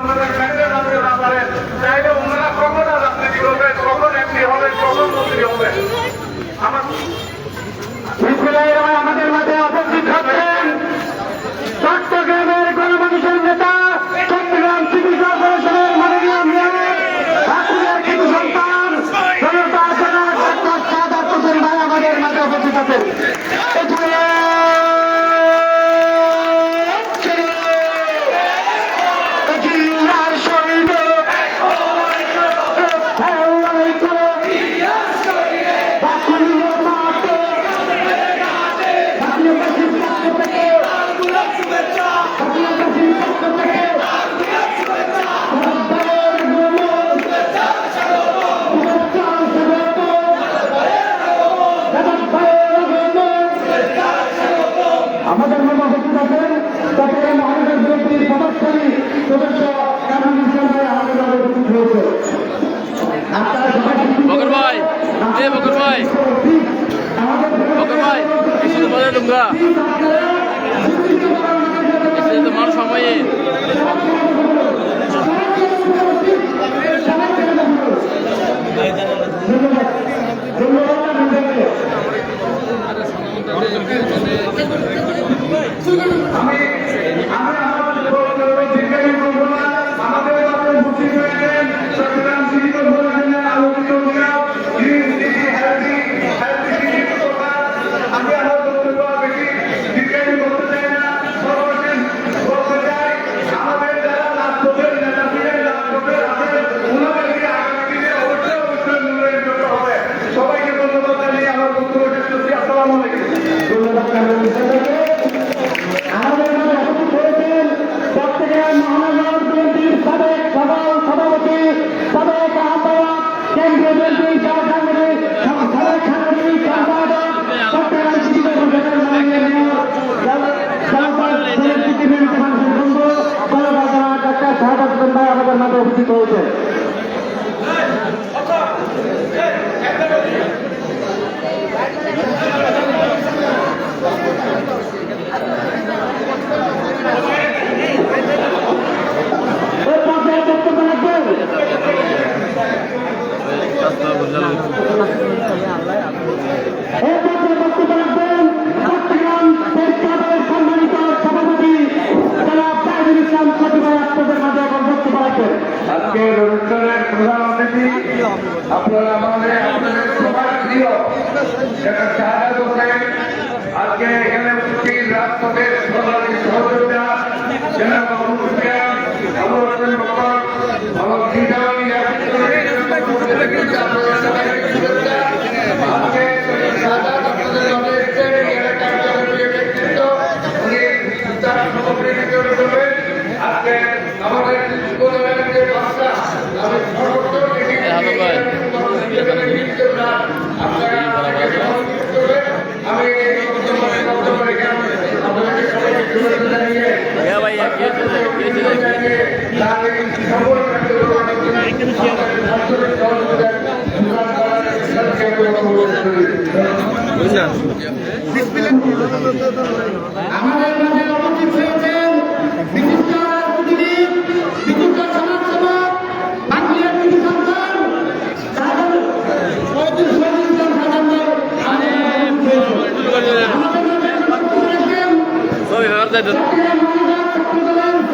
আমাদের ব্যাংকের ব্যাপারে চাইলে ওনারা কখনো রাজনীতি করবেন। うまい!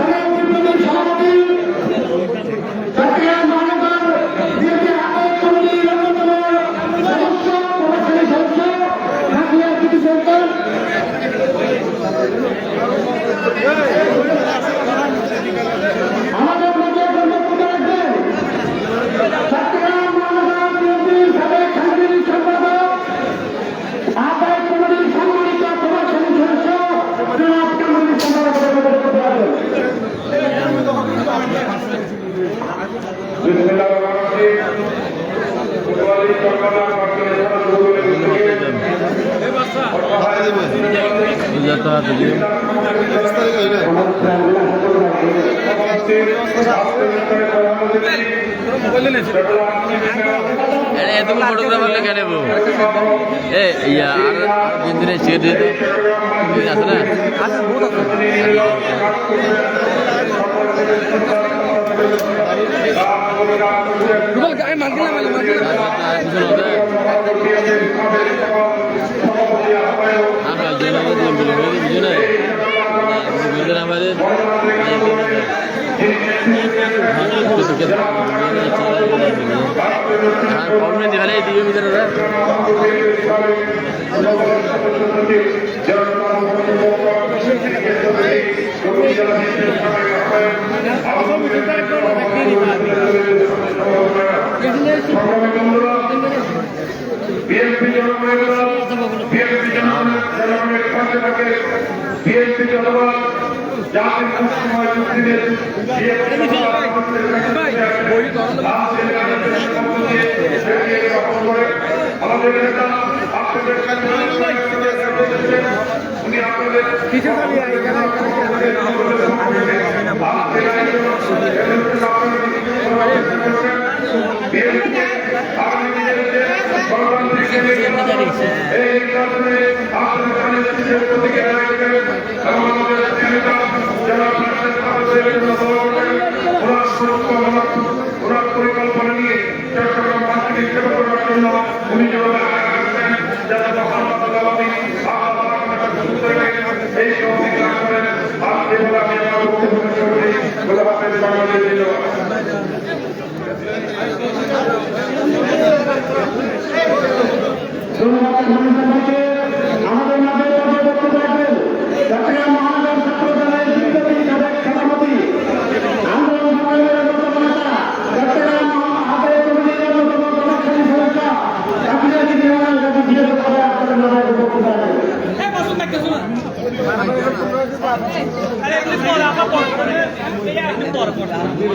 Amén. এতগুলো ফটোগ্রাফারলে কেন এ ইয়া আর তিন দিনে শেয়ার আর কমনে দিলে দিবে ভিতরে বিএনপি জনগণের বিএনপি জনগণের জনগণের বিএনপি জনগণ জাতির মুক্তিময় মুক্তিদের আমাদের নেতা আপনাদের উনি আপনাদের কিছু পরিকল্পনা নিয়ে চট্টগ্রাম মার্কেটে করার জন্য উনি এই সহযোগিতা করেন আর যেভাবে আমি বলে আপনাদের বাংলাদেশ দিল ধন্যবাদ ধন্যবাদকে আমাদের মাঝে মাঝে বক্তব্য রাখবেন চট্টগ্রাম মহানগর ছাত্র দলের দীর্ঘদিন সাবেক সভাপতি আন্দোলন সংগ্রামের অন্যতম নেতা চট্টগ্রাম হাতের কমিটির অন্যতম প্রভাবশালী সদস্য কাপিলা দিদি আমার কাছে জিজ্ঞেস করে আপনাদের মাঝে বক্তব্য রাখবেন বাংলাদেশ জাতীয়তাবাদী দল বাংলাদেশ কংগ্রেস এই দিও এই এই কেন বলে দিই কেন বলে দিই নইলে আসতে রো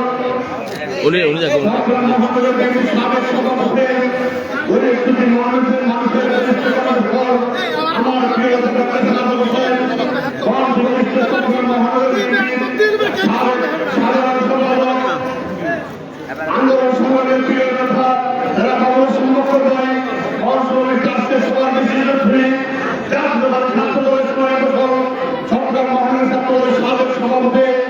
উনি উনি যাকে আন্দোলন সংগ্রামের প্রিয় কথা যারা দলের সাবেক সভাপতি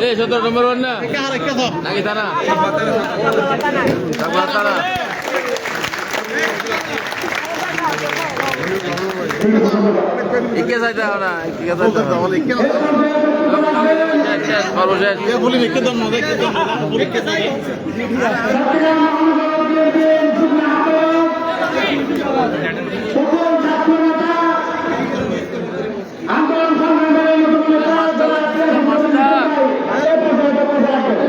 এই সতেরো নম্বর ওয়ান না? নাকি তারা? তারা ইকে চাইতে না ইকে চাইতে শেষ সর্বশেষ। আন্দোলন সংগ্রামের অন্যতম নেতা যারা এই পর্যায়ে বক্তব্য রাখবেন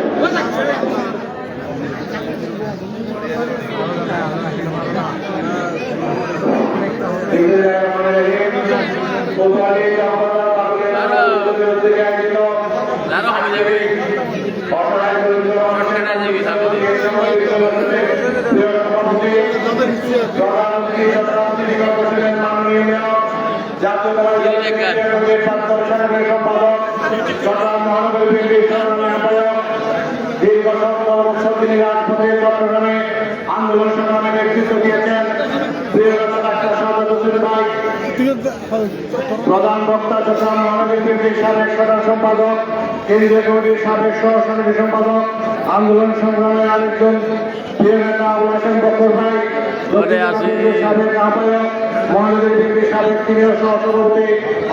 হবে যাবে শর্টকাটে যাবি সামনে চট্টগ্রামে আন্দোলন সংগ্রামে নেতৃত্ব দিয়েছেন প্রিয় ডাক্তার সাহায্য হোসেন ভাই প্রধান বক্তা তথা মহানগরী বিএনপির সাবেক সাধারণ সম্পাদক কেন্দ্রীয় কমিটির সাবেক সহ সমিতি সম্পাদক আন্দোলন সংগ্রামের আরেকজন প্রিয় নেতা আবুল হাসান বক্কর ভাই। সাবেক আহ্বায়ক মহানগরী বিএনপির সাবেক সিনিয়র সহসভাপতি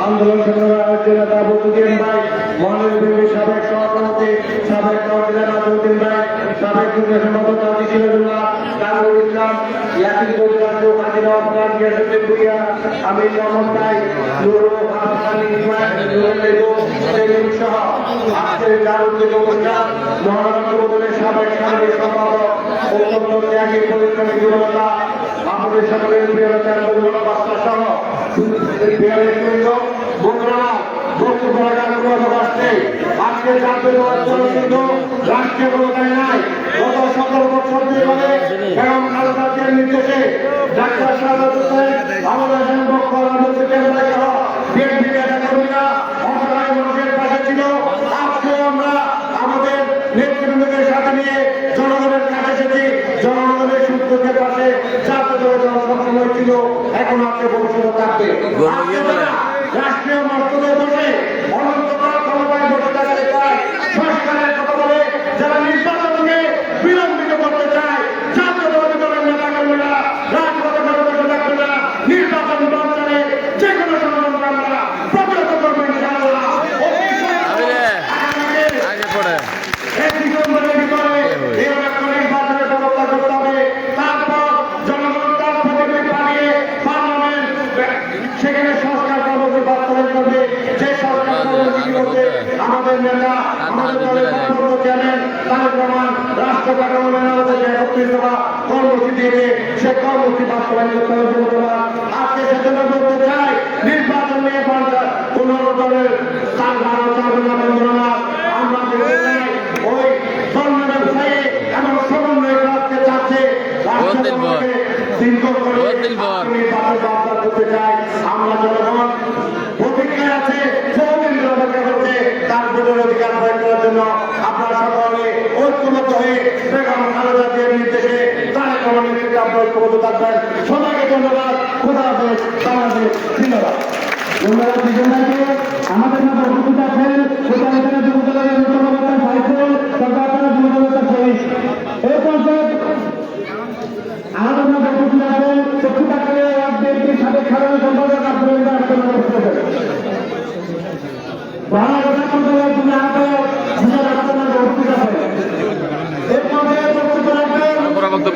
আন্দোলন সংগ্রামের আরেকজন নেতা বদুদ্দিন ভাই মহানগরী বিএনপির সাবেক সহসভাপতি সাবেক কাউন্সিলর নাজমুদ্দিন ভাই, সাবেক যুগ্ম সম্পাদক কাজী সিরাজুল্লাহ কামরুল ইসলাম ইয়াসিন গৌরব কাজী নওয়াজ গিয়াসুদ্দিন ভুইয়া আমির মোহাম্মদ ভাই নুরুল হাসান ইসমাইল, নুরুল সেলিম সহ আজকের দারুদ্দিন অনুষ্ঠান মহানগর উপজেলার সাবেক সাংবাদিক সম্পাদক, অত্যন্ত ত্যাগী, পরিশ্রমী যুবনেতা, আমাদের সকলের প্রিয় নেতা সহ প্রিয় বন্ধুরা অবকাশ নেই আজকে জাতীয় জন্য কিন্তু রাষ্ট্রীয় দায় নাই। গত সতেরো বছর ধরে এবং খালেদার নির্দেশে ডাক্তার সাহায্য হোসেন আমাদের বক্ষ রাজনৈতিক কেন্দ্র সহ বিএনপি নেতা কর্মীরা অসহায় মানুষের পাশে ছিল আজকে আমরা আমাদের নেতৃবৃন্দদের সাথে নিয়ে জনগণের কাছে এসেছি। জনগণের দুঃখের পাশে জাতীয় দলের ছিল এখন আছে ভবিষ্যতে থাকবে? রাষ্ট্রীয় মর্যাদা বসে অনন্তকাল ক্ষমতায় বসে থাকার চায় সংস্কারের কথা বলে যারা নির্বাচনকে বিলম্বিত করতে চায় জাতীয় দলের দলের নেতা কর্মীরা রাজপথে বসে থাকবে না নির্বাচন দরকারে যে কোনো ষড়যন্ত্র আমরা প্রতিহত করব ইনশাআল্লাহ আমি রে আগে পড়ে এই ডিসেম্বরের ভিতরে এই এলাকার নির্বাচনের ব্যবস্থা করতে হবে তারপর জনগণ তার প্রতিনিধি পাঠিয়ে পার্লামেন্ট সেখানে সংস্কার কর্মসূচি বাস্তবায়ন করবে যে সরকার কর্মসূচি করবে আমাদের নেতা আমাদের দলের বক্তব্য চেয়ারম্যান তারেক রহমান রাষ্ট্র কাঠামো যে একত্রিত হওয়া কর্মসূচি দিয়েছে সে কর্মসূচি বাস্তবায়ন করতে হবে তার ওই স্বর্ণ আমরা জনগণ প্রতিক্রিয়া আছে বহুদিন ধরে অপেক্ষা করছে তার ভোটের অধিকার প্রয়োগ করার জন্য আপনারা সকলে ঐক্যবদ্ধ হয়ে বেগম খালেদা জিয়ার নির্দেশে তারেক রহমানের নেতৃত্বে আপনারা ঐক্যবদ্ধ আমাদের সাথে উপস্থিত আছেন। সেখানে যুবদলের মুখ্যমন্ত্রী ফাইসুল সরকার যুবদলের শহীদ এই পর্যায়ে আমাদের মধ্যে উপস্থিত আছেন চক্ষু থাকলে এক বিএনপির সাবেক সাধারণ সম্পাদক আব্দুল রাজ্জাক আহমেদ উপস্থিত আছেন বাংলাদেশ মন্ত্রণালয়ের তিনি আহ্বায়ক জিয়া রাষ্ট্রনাথ উপস্থিত আছেন এই পর্যায়ে বক্তব্য রাখবেন পুরো বক্তব্য হয়েছে চট্টগ্রাম মহানগরের কংগ্রেসের নেতা দক্ষিণ জেলা বিএনপির সাবেক আহ্বায়ক সকল ছাত্র একসময় ছাত্র দল যুব ছাত্র নেতা আন্দোলন সংগ্রামের নতুন নেতা আমাদের সকলের প্রিয় নেতা জনাব আরও আমাদের ভাই সম্পর্কে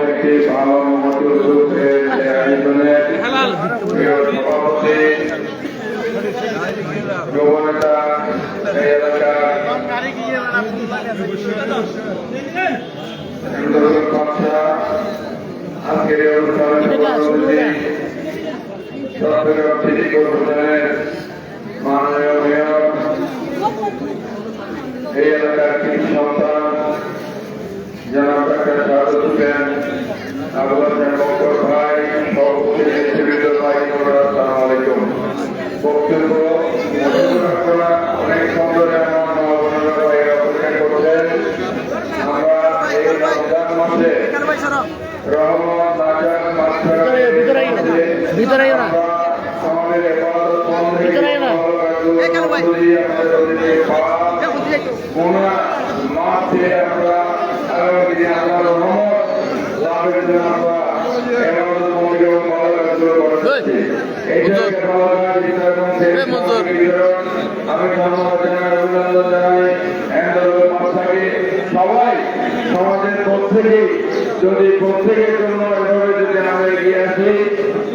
চৌদ্দ রমজান পবিত্র সময় একটি ভালো মতো সুখের আয়োজনে প্রিয় সভাপতি যুবনেতা এই এলাকার কৃষি সন্তান জনাব ডাক্তার সাহায্য হোসেন আবু হাসান বক্কর ভাই সভাপতি নেতৃবৃন্দ ভাই বোনেরা, আলাইকুম। বক্তব্য অনেক সুন্দর এমন ভাইয়েরা অপেক্ষা করছেন। আমরা এই রমজান মাসে রহমান নাজার মাস্টার ভিতরে আমাদের এবাদত ভিতরে না। আমাদের অধীনে পাওয়া গুণা মাঠে আমরা আমি যদি প্রত্যেকের জন্য এভাবে যদি আমরা এগিয়ে আসি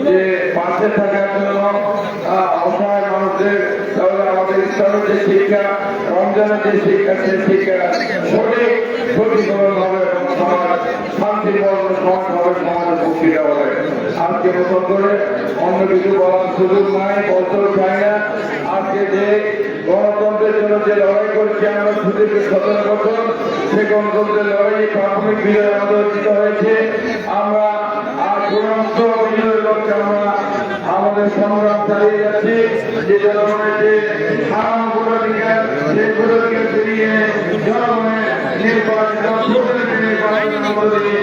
যে পাশে থাকার জন্য অসহায় মানুষদের তাহলে আমাদের ইসলামের যে শিক্ষা রমজানের যে শিক্ষা, সেই শিক্ষা সঠিক হবে সমাজ আজকে করে অন্য কিছু বলার সুযোগ নাই বলতেও চাই না। আজকে যে গণতন্ত্রের জন্য যে লড়াই করছি, আমরা সুদীর্ঘ সতেরো বছর, সে গণতন্ত্রের লড়াই প্রাথমিক বিজয় আমাদের হয়েছে। আমরা আর চূড়ান্ত বিজয়ের লক্ষ্যে আমরা আমাদের সংগ্রাম চালিয়ে যাচ্ছি। যে জনগণের যে হারাম ভোটাধিকার, সেই ফিরিয়ে জনগণের নির্বাচিত প্রতিনিধি নির্বাচনের মধ্য দিয়ে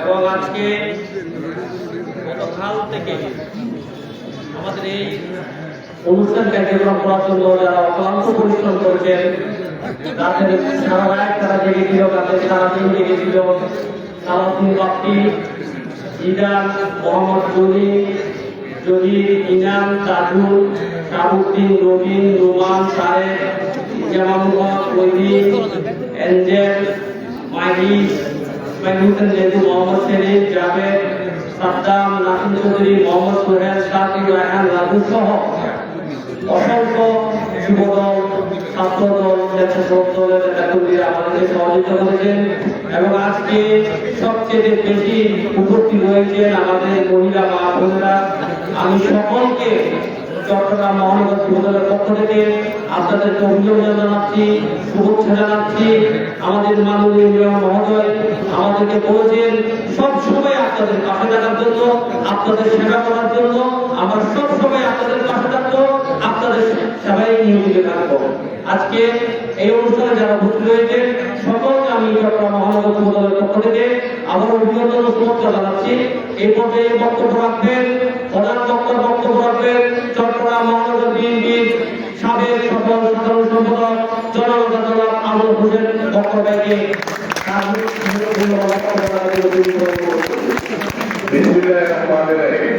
এবং আজকে গতকাল থেকে আমাদের এই অনুষ্ঠান করার জন্য যারা অক্লান্ত পরিশ্রম করেছেন রাতের সারা রাত তারা জেগেছিল রাতের সারাদিন জেগেছিল সালাউদ্দিন বাপ্পি ইরান মোহাম্মদ জলি জলি ইনাম তাজুল শাহাবুদ্দিন রবিন রোমান সাহেব জামানুল্লাহ মাইরি ইসমাইল জেদু মোহাম্মদ শরীফ জাভেদ সাদ্দাম নাসিম চৌধুরী, মোহাম্মদ সোহেল শাকিব রায়হান রাজু সহ অসংখ্য যুবদল, ছাত্রদল স্বেচ্ছাসেবক দলের নেতাকর্মীরা আমাদেরকে সহযোগিতা করেছেন এবং আজকে সবচেয়ে বেশি উপস্থিত হয়েছেন আমাদের মহিলা মা বোনেরা আমি সকলকে চট্টগ্রাম মহানগর বিদ্যালয়ের পক্ষ থেকে আপনাদেরকে অভিনন্দন জানাচ্ছি, শুভেচ্ছা জানাচ্ছি। আমাদের মাননীয় মহোদয় আমাদেরকে বলেছেন, সব সময় আপনাদের পাশে থাকার জন্য, আপনাদের সেবা করার জন্য, আমরা সব সময় আপনাদের পাশে থাকব। আপনাদের সেবায় নিয়োজিত থাকব। আজকে এই অনুষ্ঠানে যারা উপস্থিত হয়েছেন সকলকে আমি চট্টগ্রাম মহানগর যুবদলের পক্ষ থেকে আবার অভিনন্দন ও শুভেচ্ছা জানাচ্ছি। এই পর্যায়ে বক্তব্য রাখবেন, প্রধান বক্তব্য বক্তব্য রাখবেন, চট্টগ্রাম মহানগর বিএনপির সাবেক সফল সাধারণ সম্পাদক জনতা জনাব আবুল হোসেন বক্তব্যকে তার গুরুত্বপূর্ণ বক্তব্য রাখার জন্য তিনি অনুরোধ করছি। বিসমিল্লাহির রহমানির রহিম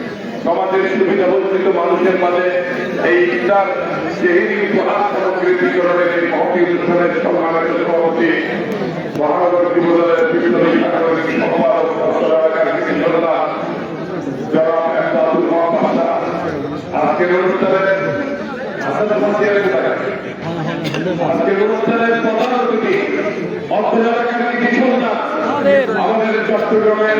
সমাজের সুবিধা বঞ্চিত মানুষের মাঝে এই ইফতার সেহিরি উপহার সামগ্রী বিতরণের এই মহতি অনুষ্ঠানের সম্মানিত সভাপতি মহানগর যুবদলের বিভিন্ন প্রধান আমাদের চট্টগ্রামের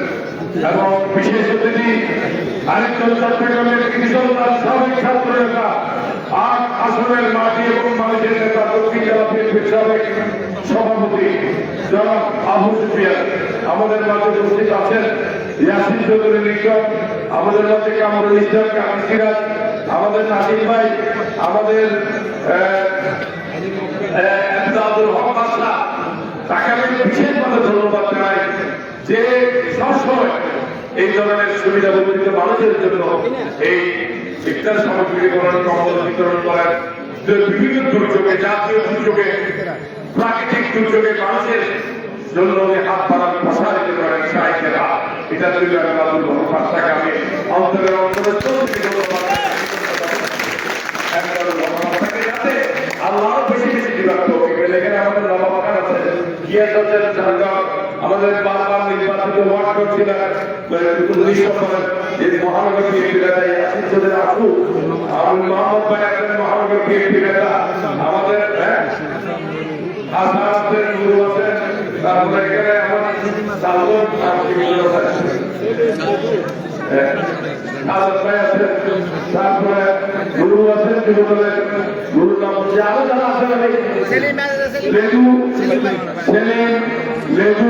এবং বিশেষ অতিথি, আরেকজন চট্টগ্রামের কৃষকদার সাবেক ছাত্র নেতা আট আসনের মাটি এবং মানুষের নেতা, দক্ষিণ জেলা বিএনপির সভাপতি, জনাব আবু সুফিয়ান। আমাদের মাঝে উপস্থিত আছেন ইয়াসিন চৌধুরী লিটন, আমাদের মধ্যে কামরুল ইসলাম, কামিল সিরাজ, আমাদের নাসির ভাই, আমাদের আব্দুল হক আসলা তাকে আমি বিশেষভাবে ধন্যবাদ জানাই। যে সবসময় এই ধরনের সুবিধা বঞ্চিত মানুষের জন্য এই শিক্ষার সামগ্রী বিতরণ কম্বল বিতরণ করার, যে বিভিন্ন দুর্যোগে, জাতীয় দুর্যোগে, প্রাকৃতিক দুর্যোগে মানুষের জন্য উনি হাত বাড়ান প্রসারিত করেন সাহিত্যেরা এটা আমি আব্দুল হক আসলাকে আমি অন্তরের অন্তরে চলছে ধন্যবাদ আল্লাহ আমাদের বাবা নির্বাচিত ওয়ার্ড উনিশ নম্বরের যে মহানগর বিএনপি নেতা ইয়াসিন চৌধুরী আসু। আমি মোহাম্মদ ভাই একজন মহানগর বিএনপি নেতা আমাদের হ্যাঁ? আসার আছেন গুরু আছেন তারপরে এখানে আমার সালন আছেন। তারপরে গুরু আছেন গুরু নাম হচ্ছে আরও যারা আছেন লেবু সেলিম লেবু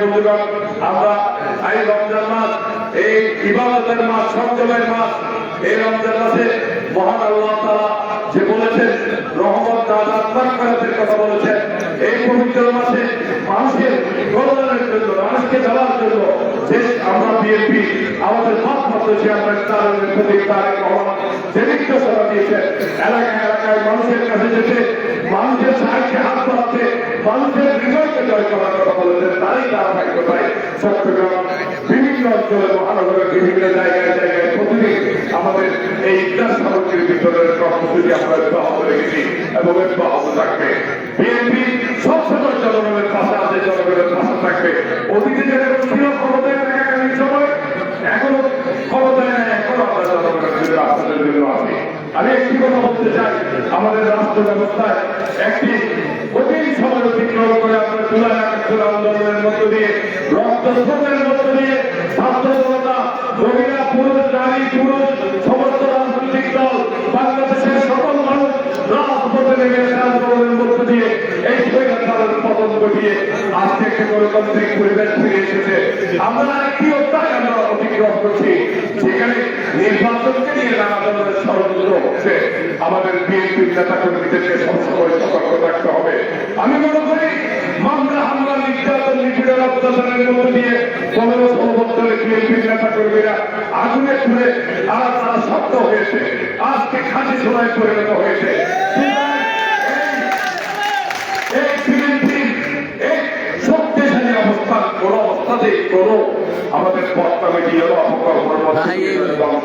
বন্ধুগণ, আমরা এই রমজান এই এই রমজান মাসে মহান আল্লাহ যে বলেছেন, রহমত দাদা মাগফিরাতের কথা বলেছেন পবিত্র মাসে মানুষের কল্যাণের জন্য, মানুষকে দেওয়ার জন্য যে আমরা বিএনপি আমাদের পাঁচ মাত্র চেয়ারম্যান তারের প্রতীক তারেক রহমান যে নির্দেশনা দিয়েছেন এলাকায় এলাকায় মানুষের কাছে যেতে, মানুষের সাহায্যে হাত বাড়াতে, মানুষের হৃদয়কে জয় করার কথা বলেছেন, তারই ধারাবাহিকতায় চট্টগ্রাম বিভিন্ন অঞ্চলে, মহানগরের বিভিন্ন জায়গায় জায়গায় প্রতিদিন আমাদের এই ইতিহাস সামগ্রীর ভিতরের কর্মসূচি আমরা অব্যাহত রেখেছি এবং অব্যাহত থাকবে। বিএনপি সবসময় জনগণের পাশে আছে, জনগণের পাশে থাকবে। অতীতে যেরকম ছিল, ক্ষমতায় থাকাকালীন সময়, এখনও ক্ষমতায় নেই, এখনও আমরা জনগণের জন্য আপনাদের আছি। আমি একটি কথা বলতে চাই, আমাদের রাষ্ট্র ব্যবস্থায় একটি কঠিন সময় অতিক্রম করে আমরা জুলাই একাত্তর আন্দোলনের মধ্য দিয়ে রক্তস্রোতের মধ্য দিয়ে ছাত্র জনতা মহিলা, পুরুষ, নারী, পুরুষ, সমস্ত রাজনৈতিক দল, বাংলাদেশের সকল মানুষ রাজপথে নেমে আন্দোলনের মধ্য ঘটিয়ে আজকে একটি গণতান্ত্রিক পরিবেশ ফিরে এসেছে, আমরা একটি অধ্যায় আমরা অতিক্রম করছি? যেখানে নির্বাচনকে নিয়ে নানা ধরনের ষড়যন্ত্র হচ্ছে। আমাদের বিএনপির নেতা কর্মীদেরকে সবসময় সতর্ক থাকতে হবে। আমি মনে করি, মামলা, হামলা, নির্যাতন, নিপীড়ন, অত্যাচারের মধ্যে দিয়ে পনেরো ষোলো বছরের বিএনপির নেতা কর্মীরা আগুনে পুড়ে আর তারা শক্ত হয়েছে। আজকে খাঁটি সোনায় পরিণত হয়েছে। কোন অবস্থাতেই কোন আমাদের পথ কমিটি এবং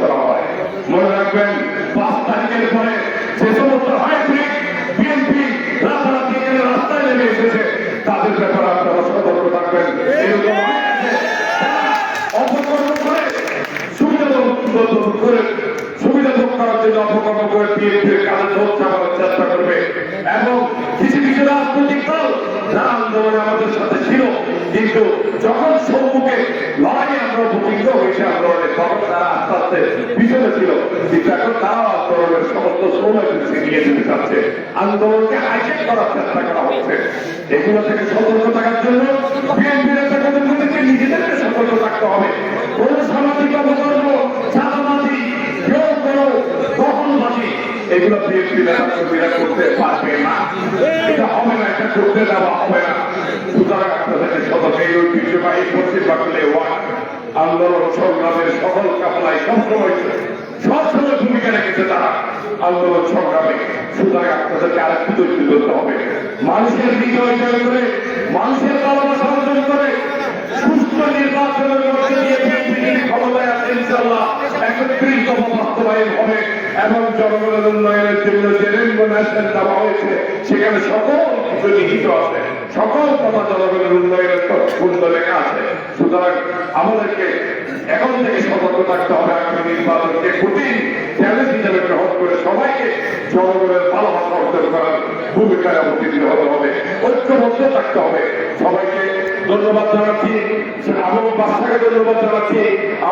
না হয়। মনে রাখবেন পাঁচ তারিখের পরে যে সমস্ত হাইব্রিড বিএনপি রাতারাতি রাস্তায় নেমে এসেছে তাদের ব্যাপারে কিন্তু যখন সম্মুখে লড়াই আমরা উপকৃত হয়েছে আন্দোলনে তখন তারা আস্তে আস্তে পিছনে ছিল। কিন্তু এখন তারাও আন্দোলনের সমস্ত শ্রমিক নিয়ে যেতে চাচ্ছে। আন্দোলনকে হাইজেক করার চেষ্টা করা হচ্ছে। এগুলো থেকে সতর্ক থাকার জন্য বিএনপি নেতা কর্মীদেরকে নিজেদেরকে সতর্ক থাকতে হবে। কোন সামাজিক অপকর্ম এগুলো বিএনপি নেতা কর্মীরা করতে পারবে না। এটা হবে না, এটা করতে দেওয়া হবে না। মানুষের হৃদয় জয় করে, মানুষের ভালোবাসা অর্জন করে, সুস্থ নির্বাচনের মধ্যে দিয়ে ক্ষমতায় আছে ইনশাল্লাহ একত্রিশ দফা বাস্তবায়ন হবে এবং জনগণের উন্নয়নের জন্য যে রেনবো ন্যাশনাল দেওয়া হয়েছে সেখানে সকল কিছু নিহিত আছে সকল কথা জনগণের উন্নয়নের সুন্দর লেখা আছে সুতরাং আমাদেরকে এখন থেকে সতর্ক থাকতে হবে আগামী নির্বাচনকে কঠিন চ্যালেঞ্জ হিসেবে গ্রহণ করে সবাইকে জনগণের ভালোবাসা অর্জন করার ভূমিকায় অবতীর্ণ হতে হবে ঐক্যবদ্ধ থাকতে হবে সবাইকে ধন্যবাদ জানাচ্ছি। এবং বাচ্চাকে ধন্যবাদ জানাচ্ছি।